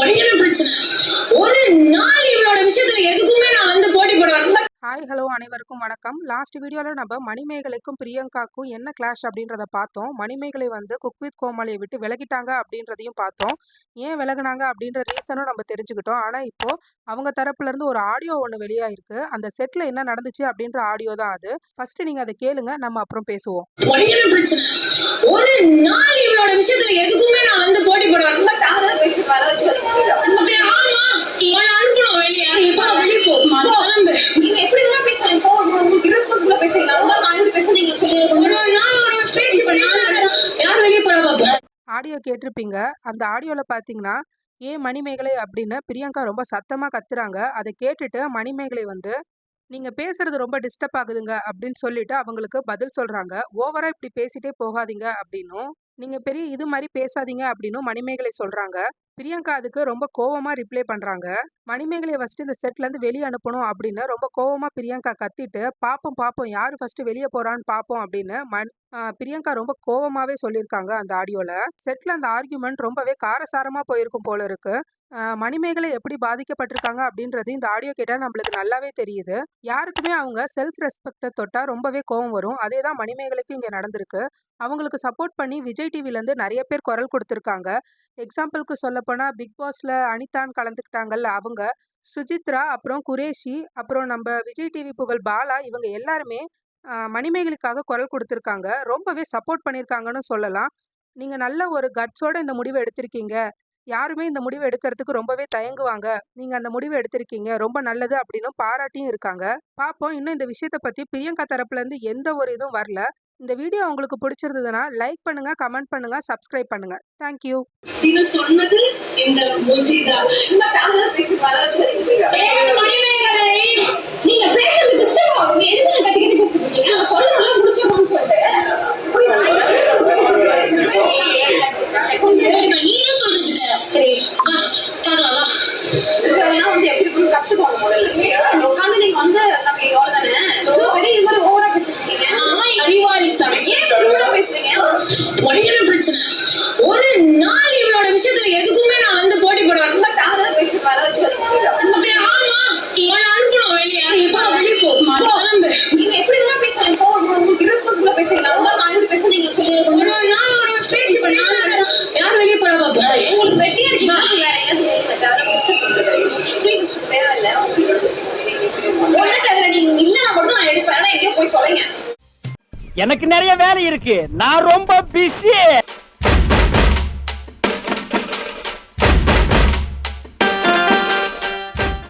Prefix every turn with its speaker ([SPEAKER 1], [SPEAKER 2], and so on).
[SPEAKER 1] என்ன பிரச்சனை? ஒரு நாள் இவளோட விஷயத்துல எதுக்குமே நான் வந்து போட்டி போட வரல
[SPEAKER 2] ஹாய் ஹலோ அனைவருக்கும் வணக்கம். லாஸ்ட் வீடியோவில் நம்ம மணிமேகலைக்கும் பிரியங்காக்கும் என்ன கிளாஷ் அப்படின்றத பார்த்தோம். மணிமேகலை வந்து குக் வித் கோமாளியை விட்டு விலகிட்டாங்க அப்படின்றதையும் பார்த்தோம். ஏன் விலகுனாங்க அப்படின்ற ரீசனும் நம்ம தெரிஞ்சுக்கிட்டோம். ஆனால் இப்போ அவங்க தரப்புலேருந்து ஒரு ஆடியோ ஒன்று வெளியாயிருக்கு. அந்த செட்டில் என்ன நடந்துச்சு அப்படின்ற ஆடியோ தான் அது. ஃபர்ஸ்ட் நீங்கள் அதை கேளுங்க நம்ம அப்புறம் பேசுவோம்.
[SPEAKER 1] ஒரு நாள் இவளோட விஷயத்துல எதுக்குமே நான் வந்து போட்டி போட
[SPEAKER 2] ஆடியோ கேட்டிருப்பீங்க. அந்த ஆடியோவில் பார்த்தீங்கன்னா ஏன் மணிமேகலை அப்படின்னு பிரியங்கா ரொம்ப சத்தமாக கத்துறாங்க. அதை கேட்டுட்டு மணிமேகலை வந்து நீங்கள் பேசுறது ரொம்ப டிஸ்டர்ப் ஆகுதுங்க அப்படின்னு சொல்லிட்டு அவங்களுக்கு பதில் சொல்கிறாங்க ஓவராக இப்படி பேசிட்டே போகாதீங்க அப்படின்னும் நீங்கள் பெரிய இது மாதிரி பேசாதீங்க அப்படின்னும் மணிமேகலை சொல்கிறாங்க பிரியங்கா அதுக்கு ரொம்ப கோவமாக ரிப்ளை பண்ணுறாங்க மணிமேகலையை ஃபஸ்ட்டு இந்த செட்லேருந்து வெளியே அனுப்பணும் அப்படின்னு ரொம்ப கோவமாக பிரியங்கா கத்திட்டு பார்ப்போம் பார்ப்போம் யார் ஃபஸ்ட்டு வெளியே போகிறான்னு பார்ப்போம் அப்படின்னு மணி பிரியங்கா ரொம்ப கோவமாகவே சொல்லியிருக்காங்க அந்த ஆடியோவில் செட்டில் அந்த ஆர்கியூமெண்ட் ரொம்பவே காரசாரமாக போயிருக்கும் போல இருக்குது மணிமேகலை எப்படி பாதிக்கப்பட்டிருக்காங்க அப்படின்றது இந்த ஆடியோ கேட்டால் நம்மளுக்கு நல்லாவே தெரியுது. யாருக்குமே அவங்க செல்ஃப் ரெஸ்பெக்டை தொட்டால் ரொம்பவே கோவம் வரும். அதே தான் மணிமேகலைக்கும் இங்கே நடந்திருக்கு. அவங்களுக்கு சப்போர்ட் பண்ணி விஜய் டிவிலேருந்து நிறைய பேர் குரல் கொடுத்துருக்காங்க. எக்ஸாம்பிளுக்கு சொல்லப்போனால் பிக் பாஸில் அனிதான் கலந்துக்கிட்டாங்கல்ல அவங்க சுஜித்ரா அப்புறம் குரேஷி அப்புறம் நம்ம விஜய் டிவி புகழ் பாலா இவங்க எல்லாருமே மணிமேகலுக்காக குரல் கொடுத்துருக்காங்க. ரொம்பவே சப்போர்ட் பண்ணியிருக்காங்கன்னு சொல்லலாம். நீங்கள் நல்ல ஒரு கட்ஸோட இந்த முடிவை எடுத்திருக்கீங்க. யாருமே இந்த முடிவை எடுக்கிறதுக்கு ரொம்பவே தயங்குவாங்க. நீங்கள் அந்த முடிவை எடுத்திருக்கீங்க. ரொம்ப நல்லது அப்படின்னு பாராட்டியும் இருக்காங்க. பார்ப்போம் இன்னும் இந்த விஷயத்தை பற்றி பிரியங்கா தரப்புலேருந்து எந்த ஒரு இதுவும் வரல. இந்த வீடியோ உங்களுக்கு பிடிச்சிருந்ததுன்னா லைக் பண்ணுங்க கமெண்ட் பண்ணுங்க சப்ஸ்கிரைப் பண்ணுங்க. தேங்க்யூ
[SPEAKER 1] இது சொன்னது இந்த தான்
[SPEAKER 3] ரொம்ப தாராளமா பேசி வர வச்சு அது புரியுதா?
[SPEAKER 1] மணிமேகலை
[SPEAKER 3] நீங்க பேசுறது disturb ஆகுது. எதுக்கு நீங்க கத்தி கத்தி பேசிட்டு இருக்கீங்க? நான் சொல்றேன்ல, முடிச்சிடணும்னு சொல்லிட்டு. புரியுதா?
[SPEAKER 1] நீனும் சொல்றதுக்கு சரி வா பார்க்கலாம் வா
[SPEAKER 3] இதெல்லாம் வந்து எப்படி இருக்குன்னு கத்துக்கோங்க முதல்ல. சரியா? இங்க உட்கார்ந்து நீங்க வந்து நம்ம எவ்வளவுதானே? ஏதோ பெரிய இது மாதிரி over ஆ பேசிட்டு இருக்கீங்க.
[SPEAKER 1] அவன் அறிவாளித்தனம்
[SPEAKER 3] ஏன் இப்படி rude ஆ பேசுறீங்க?
[SPEAKER 1] உனக்கு என்ன பிரச்சனை ஒரு நாள் இவளோட விஷயத்துல எதுக்குமே நான் வந்து போட்டி போட வரல
[SPEAKER 3] ரொம்ப தாராளமா பேசி வர வச்சு அது புரியுதா?
[SPEAKER 1] அப்படி ஆமா. இவளை அனுப்பணும் வெளியே. இப்போ வெளியே போ. கிளம்பு.
[SPEAKER 3] நீங்க எப்படி வேணா பேசலாம். இப்போ உங்களுக்கு ஆ பேசுறீங்க. அதுதான் நான் எப்படி பேச நீங்க சொல்லி
[SPEAKER 1] ஒரு நாள் ஒரு பேச்சு பண்ணி யார் வெளியே போறா பாப்போம்
[SPEAKER 3] உங்களுக்கு வெட்டியா இருக்குன்னா வேற எங்கேயாவது வெளியில தவிர தேவையில்ல. நீங்க இல்லைன்னா மட்டும் நான் எடுப்பேன். எங்கேயோ போய் தொலைங்க.
[SPEAKER 4] எனக்கு நிறைய வேலை இருக்கு. நான் ரொம்ப பிஸி